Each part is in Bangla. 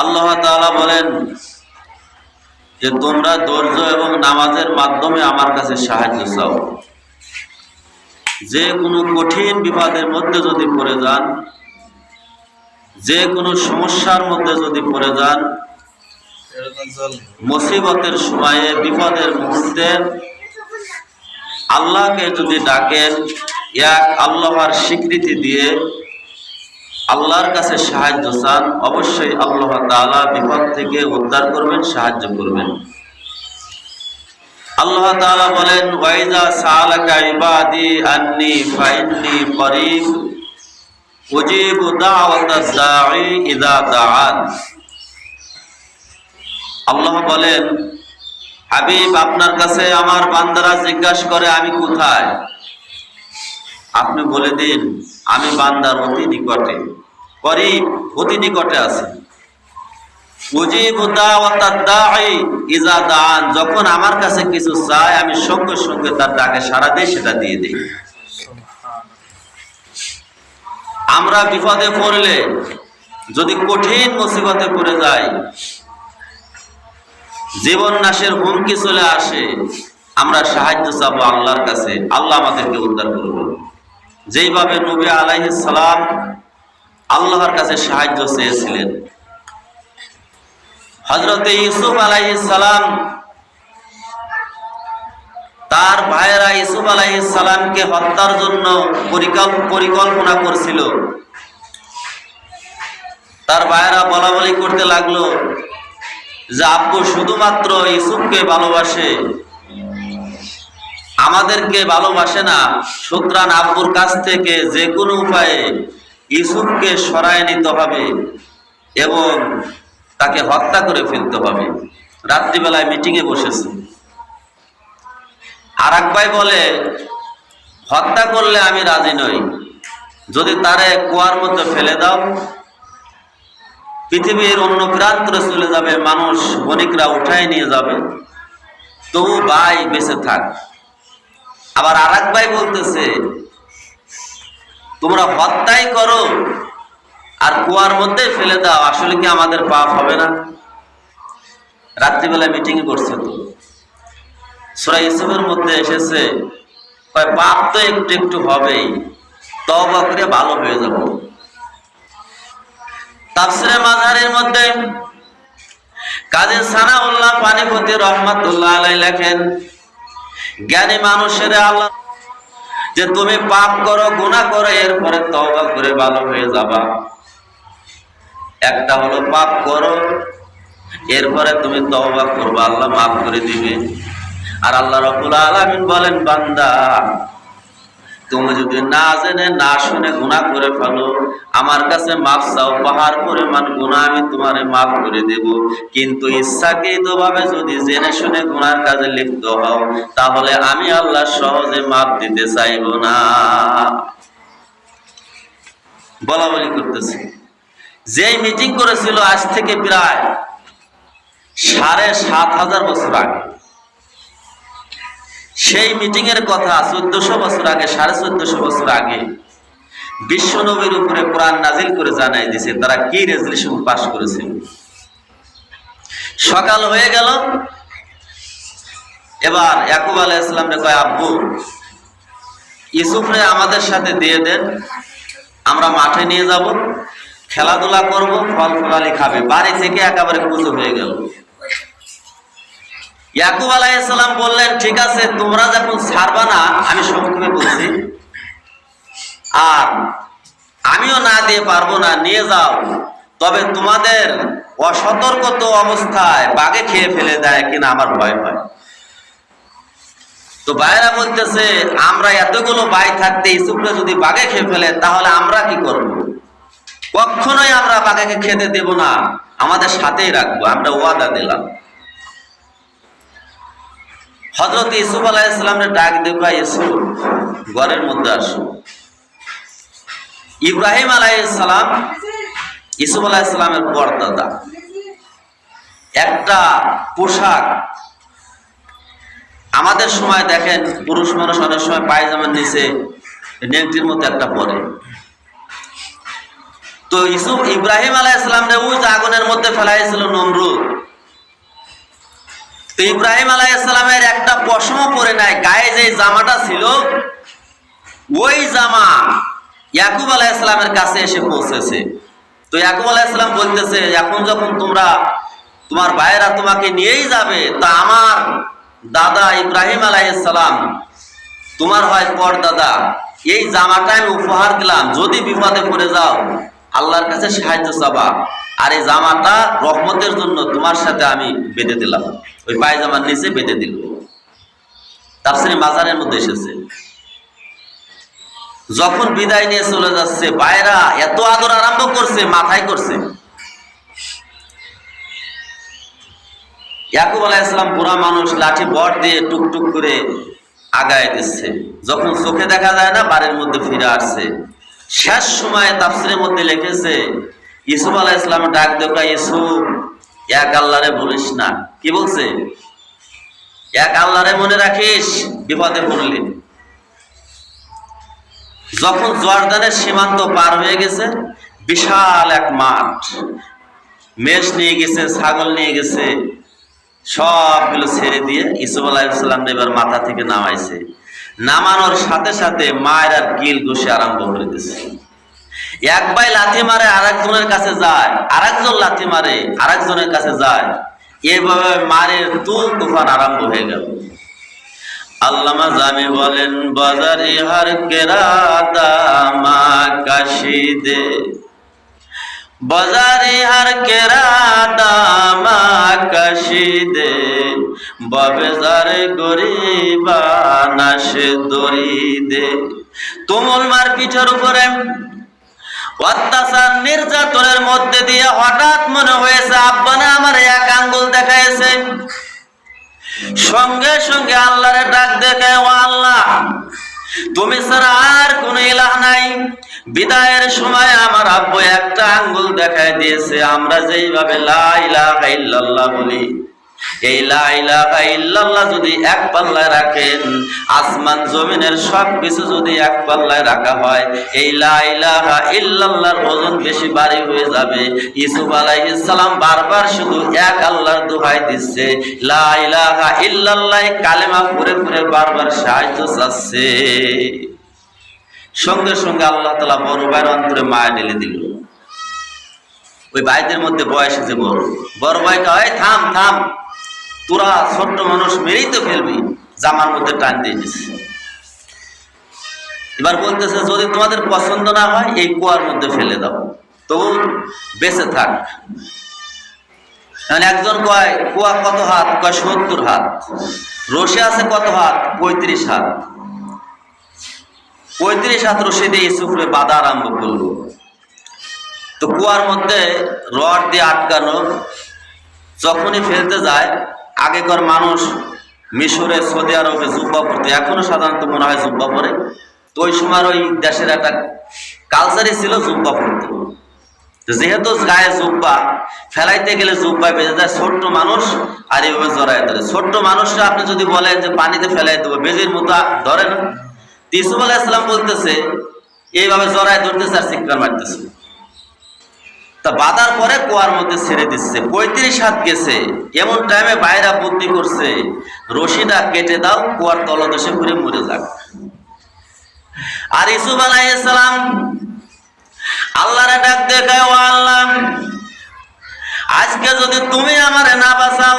আল্লাহ বলেন যে তোমরা ধৈর্য এবং নামাজের মাধ্যমে আমার কাছে সাহায্য চাও। যে কোনো কঠিন বিপদের মধ্যে যদি পড়ে যান, যে কোনো সমস্যার মধ্যে যদি পড়ে যান, মুসিবতের সময়ে, বিপদের মুহূর্তে আল্লাহকে যদি ডাকেন, এক আল্লাহর স্বীকৃতি দিয়ে আল্লাহর কাছে সাহায্য চান, অবশ্যই আল্লাহ তাআলা বিপদ থেকে উদ্ধার করবেন, সাহায্য করবেন। আল্লাহ তাআলা বলেন, ওয়াইজা সালাকা ইবাদি আন্নি ফাইন্নি করিব, উজিবু দাওয়াতাদ দাঈ আল্লাহ বলেন, হাবিব, আপনার কাছে আমার বান্দারা জিজ্ঞাসা করে, আমি কোথায়? আপনি বলে দিন, আমি বান্দার অতি নিকটে করিব অতি নিকটে আছি। দাআন, যখন আমার কাছে কিছু চায়, আমি সঙ্গে সঙ্গে তার ডাকে সাড়া দিই, সেটা দিয়ে দিই। আমরা বিপদে পড়লে, যদি কঠিন মুসিবতে পড়ে যাই, জীবন নাশের হুমকি চলে আসে, আমরা সাহায্য চাবো আল্লাহর কাছে, আল্লাহ আমাদেরকে উদ্ধার করবে যেইভাবে নবী সালাম আল্লাহর কাছে সাহায্য চেয়েছিলেন। হজরতে ইউসুফ সালাম তার ভাইয়েরা ইসুফ সালামকে হত্যার জন্য পরিকল্পনা করছিল। তার ভাইয়েরা বলা বলি করতে লাগল যে আব্বু শুধুমাত্র ইউসুফকে ভালোবাসে। আমাদেরকে ভালোবাসে না। সুতরাং আব্বুর কাছ থেকে যে কোনো উপায়ে ইউসুফকে সরায় নিতে হবে এবং তাকে হত্যা করে ফেলতে হবে। রাত্রিবেলায় মিটিংয়ে বসেছে। আর ভাই বলে, হত্যা করলে আমি রাজি নই। যদি তারে কুয়ার মধ্যে ফেলে দাও, পৃথিবীর অন্য প্রান্তরে চলে যাবে, মানুষ বণিকরা উঠায় নিয়ে যাবে। তবু ভাই বেঁচে থাক। আবার আর ভাই বলতেছে, তোমরা হত্যাই করো আর কুয়ার মধ্যে ফেলে দাও, আসলে কি আমাদের পাপ হবে না? রাত্রিবেলা মিটিং করছে তো। সুরা ইসুফের মধ্যে এসেছে পাপ তো একটু একটু হবেই তবা করে ভালো হয়ে যাব। তাফসিরে মাজারের মধ্যে কাজী সানাউল্লাহ পানিপতি রহমাতুল্লাহ আলাই লেখেন জ্ঞানী মানুষের আল্লাহ যে তুমি পাপ করো গুণা করো, এরপরে তবা করে ভালো হয়ে যাবা। একটা হলো পাপ করো, এরপরে তুমি তবা করব, আল্লাহ মাফ করে দিবে। আর আল্লাহ রবুল আলমিন বলেন, বান্দা তুমি যদি না জেনে, না শুনে গুনাহ করে ফেলো, আমার কাছে মাফ চাও, পাহাড় পরিমাণ গুনাহ আমি তোমারে মাফ করে দেব। কিন্তু ইচ্ছাকৃত ভাবে যদি জেনে শুনে গুনার কাজে লিপ্ত হও, তাহলে আমি আল্লাহ সহজে মাফ দিতে চাইব না। বলা বলি করতেছি। যেই মিটিং করেছিল আজ থেকে প্রায় সাড়ে সাত হাজার বছর আগে সেই মিটিং এর কথা চোদ্দশো বছর আগে, সাড়ে চোদ্দশো বছর আগে বিশ্ব নবীর উপরে কোরআন নাজিল করে জানাই দিছে, তারা কি রেজলিউশন পাস করেছিল সকাল হয়ে গেল। এবার ইয়াকুব আলাহ ইসলাম রে কয়, আব্বু ইসুফরে আমাদের সাথে দিয়ে দেন, আমরা মাঠে নিয়ে যাব, খেলাধুলা করব ফল ফলালি খাবে। বাড়ি থেকে একেবারে পুজো হয়ে গেল। ইয়াকুব আলাইসাল্লাম বললেন, ঠিক আছে, তোমরা যখন ছাড়বা না, আমি সংক্ষেপে বলছি, আর আমিও না দিয়ে পারব না, নিয়ে যাও। তবে তোমাদের অসতর্কত অবস্থায় বাগে খেয়ে ফেলে দেয় কিনা আমার ভয় হয়। তো বাইরা বলতেছে, আমরা এতগুলো বাই থাকতে ইসুফরে যদি বাগে খেয়ে ফেলে, তাহলে আমরা কি করব? কখনোই আমরা বাঘাকে খেতে দেব না। আমাদের সাথেই রাখব, আমরা ওয়াদা দিলাম। হজরত ইসুফ আলাহ ইসলামের ডাক দেবা ইসুফ ঘরের মধ্যে আসো। ইব্রাহিম আলাহ ইসলাম ইসুফ আলাহ ইসলামের পরদাদা। একটা পোশাক আমাদের সময় দেখেন, পুরুষ মানুষ অনেক সময় পায়জামার নিচে, নেংটির মতো একটা পরে। তো ইসুফ ইব্রাহিম আলাহ ইসলাম ওই আগুনের মধ্যে ফেলাইছিল নমরুদ। তো ইব্রাহিম আলাইসালামের একটা পশম পরে নাই, গায়ে যে জামাটা ছিল, ওই জামা ইয়াকুব আলাইসালামের কাছে এসে পৌঁছেছে। তো ইয়াকুব আলাইসালাম বলতেছে, এখন যখন তোমরা তোমার ভাইয়েরা তোমাকে নিয়েই যাবে, তা আমার দাদা ইব্রাহিম আলাইসালাম তোমার হয় পর দাদা এই জামাটা আমি উপহার দিলাম, যদি বিপদে পড়ে যাও আল্লাহর কাছে সাহায্য চাবা। আর এই জামাটা রহমতের জন্য তোমার সাথে আমি বেঁধে দিলাম। ওই পায়জামার নিচে বেঁধে দিল। তাফসিরে মাজারের মধ্যে এসেছে। যখন বিদায় নিয়ে চলে যাচ্ছে বাইরা এত আদর আরম্ভ করছে, মাথায় করছে। ইয়াকুব আলাইহিসসালাম বুড়া মানুষ লাঠি বট দিয়ে টুকটুক করে আগায় দিচ্ছে। যখন চোখে দেখা যায় না, বাড়ির মধ্যে ফিরে আসছে। শেষ সময়ে তাফসিরের মধ্যে লিখেছে ইসুফ আলাহ ইসলামের ডাক দেখা ইসুফ এক আল্লাহরে বলিস না। কি বলছে? এক আল্লাহরে মনে রাখিস, বিপদে পড়লি। যখন জর্দানের সীমান্ত পার হয়ে গেছে, বিশাল এক মাঠ, মেষ নিয়ে গেছে, ছাগল নিয়ে গেছে, সবগুলো ছেড়ে দিয়ে ইসুফ আলাইসাল্লাম এবার মাথা থেকে নামাইছে। নামানোর সাথে সাথে মায়ের আর কিল ঘষে আরম্ভ করে এক ভাই লাথি মারে, আরেকজনের কাছে যায়। আরেকজন লাথি মারে, আরেকজনের কাছে যায়। এভাবে মারের তুল তুফান আরম্ভ হয়ে গেল। আল্লামা জামি বলেন, বাজারে হার কেরাতা মা কাশিদে। বাজারে হার কেরাতা মা কাশিদে বাবে যারে গরিবা নাশে দরিদে। তুমুল মার পিঠের উপরে অত্যাচার নির্যাতনের মধ্যে দিয়ে হঠাৎ মনে হয়েছে, আব্বানা আমার এক আঙ্গুল দেখাইছে। সঙ্গে সঙ্গে আল্লাহরে ডাক দেখে, ও আল্লাহ তুমি ছাড়া আর কোন এলাহ নাই। বিদায়ের সময় আমার আব্বু একটা আঙ্গুল দেখায় দিয়েছে, আমরা যেইভাবে লা ইলাহা ইল্লাল্লাহ বলি। এই লা ইলাহা ইল্লাল্লাহ যদি এক পাল্লায় রাখেন, আসমান, জমিনের সব কিছু যদি এক পাল্লায় রাখা হয়, এই ইল্লাল্লাহর ওজন বেশি ভারী হয়ে যাবে। ইসুফ বারবার শুধু এক আল্লাহর দোহাই দিচ্ছে ইল্লাল্লাহ কালেমা বারবার সাহায্য চাচ্ছে। সঙ্গে সঙ্গে আল্লাহ তাআলা বড় ভাইয়ের অন্তরে মায়া ঢেলে দিল। ওই ভাইদের মধ্যে বয়স যে বড়। বড় ভাই থাম থাম। তোরা ছোট্ট মানুষ মেরেই তো ফেলবি। জামার মধ্যে টান দিয়ে এবার বলতেছে, যদি তোমাদের পছন্দ না হয়, এই কুয়ার মধ্যে ফেলে দাও। তবু বেঁচে থাক। মানে একজন কয়, কুয়া কত হাত? কয়, সত্তর হাত। রশি আছে কত হাত? পঁয়ত্রিশ হাত। পঁয়ত্রিশ হাত রশি দিয়ে ইসুফরে বাধা আরম্ভ করল। তো কুয়ার মধ্যে রড দিয়ে আটকানো, যখনই ফেলতে যায় আগেকার মানুষ মিশরে, সৌদি আরবে জুব্বা পরতো। এখনও সাধারণত মনে হয় জুব্বা পরে। তো ওই সময় ওই দেশের একটা কালচারই ছিল জুব্বা পরতো। তো যেহেতু গায়ে জুব্বা, ফেলাইতে গেলে জুব্বা বেজে যায় ছোট্ট মানুষ আর এইভাবে জড়াই ধরে। ছোট্ট মানুষরা আপনি যদি বলেন যে পানিতে ফেলাই দেবো, বেজির মতো ধরে না। ইসুফ আলাহ ইসলাম বলতেছে, এইভাবে জড়ায় ধরতেছে আর চিৎকার মারতেছে। তা বাঁধার পরে কুয়ার মধ্যে ছেড়ে দিচ্ছে। পঁয়ত্রিশ হাত গেছে। এমন টাইমে বাইরা বুদ্ধি করছে রশিটা কেটে দাও, কুয়ার তলদেশে ঘুরে মরে যাক। আর ইসুফ আলাইসালাম আল্লাহরে ডাক দেখায় ও আল্লাহ, আজকে যদি তুমি আমারে না বাঁচাও,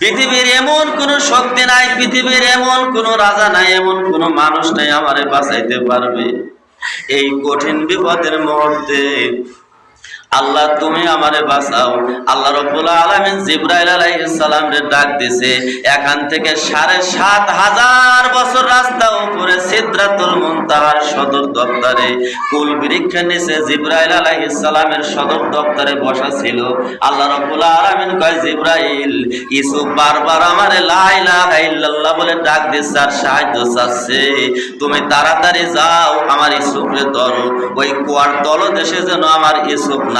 পৃথিবীর এমন কোন শক্তি নাই, পৃথিবীর এমন কোন রাজা নাই, এমন কোন মানুষ নাই আমারে বাঁচাইতে পারবে। এই কঠিন বিপদের মুহূর্তে আল্লাহ, তুমি আমারে বাঁচাও। আল্লাহ রব্বুল আলামিন জিব্রাইল আলাইহিস সালাম রে ডাক দিছে, এখান থেকে সাড়ে সাত হাজার বছর রাস্তা উপরে সিদরাতুল মুনতাহার সদর দপ্তরে। কুল বৃক্ষের নিচে জিব্রাইল আলাইহিস সালামের সদর দপ্তরে বসা ছিল। আল্লাহ রব্বুল আলামিন কয়, জিব্রাইল ইসুফ বারবার আমারে লা ইলাহা ইল্লাল্লাহ বলে ডাক দিচ্ছে আর সাহায্য চাচ্ছে। তুমি তাড়াতাড়ি যাও, আমার ইসুফরে ধরো। ওই কুয়ার তলদেশে যেন আমার ইসুফ না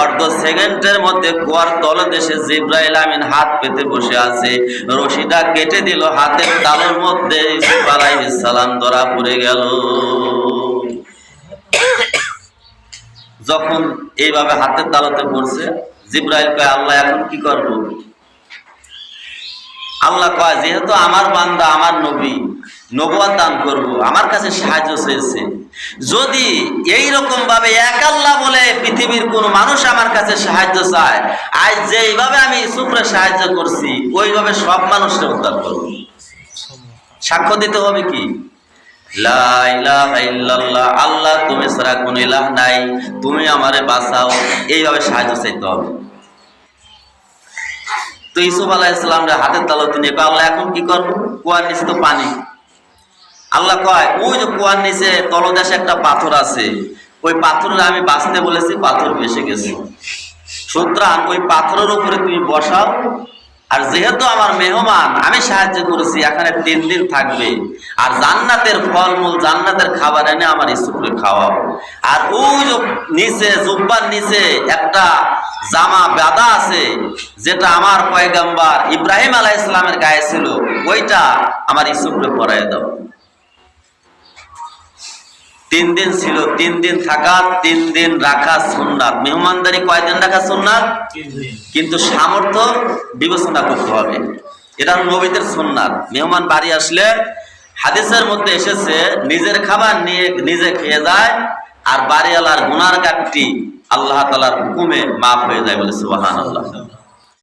অর্ধ সেকেন্ডের মধ্যে কুয়ার তলদেশে জিব্রাইল আমিন হাত পেতে বসে আছে। রশিটা কেটে দিল হাতের মধ্যে সালাম ধরা পড়ে গেল। যখন এইভাবে হাতের তালুতে পড়ছে, জিব্রাইল কয়, আল্লাহ, এখন কি করব? আল্লাহ কয়, যেহেতু আমার বান্দা, আমার নবী নবুয়াত দান করব। আমার কাছে সাহায্য চেয়েছে। যদি এই রকম ভাবে এক আল্লাহ বলে পৃথিবীর কোন মানুষ আমার কাছে সাহায্য চায়, আজ যেইভাবে আমি ইসুফরে সাহায্য করছি, ওইভাবে সব মানুষকে উদ্ধার করব। সাক্ষ্য দিতে হবে কি? আল্লাহ, তুমি কোন ইলাহ নাই। তুমি আমারে বাঁচাও। এইভাবে সাহায্য চাইতে হবে। তো ইসুফ আলাহ হাতের তালতে আল্লাহ, এখন কি করব? কুয়ার নিচে তো পানি। আল্লাহ কয়, ওই যে কুয়ার নিচে তলদেশে একটা পাথর আছে। ওই পাথরের আমি বাঁচতে বলেছি, পাথর ভেসে গেছে। সুতরাং ওই পাথরের উপরে তুমি বসাও। আর যেহেতু আমার মেহমান, আমি সাহায্য করেছি, এখানে তিন দিন থাকবে। আর জান্নাতের ফলমূল, জান্নাতের খাবার এনে আমার স্কুলে খাওয়াও। আর ওই নিচে, জুব্বার নিচে একটা জামা বাদা আছে, যেটা আমার পয়গাম্বার ইব্রাহিম আলাহ ইসলামের গায়ে ছিল, ওইটা আমার স্কুলে পরাই দাও। তিন দিন ছিল তিন দিন থাকা তিন দিন রাখা সুন্নাত। মেহমানদারি কয়দিন রাখা সুন্নাত? কিন্তু সামর্থ্য বিবেচনা করতে হবে। এটা নবীদের সুন্নাত। মেহমান বাড়ি আসলে হাদিসের মধ্যে এসেছে নিজের খাবার নিয়ে নিজে খেয়ে যায় আর বাড়িওয়ালার গুনার কাটটি আল্লাহ তালার হুকুমে মাফ হয়ে যায় বলে সুবাহান আল্লাহ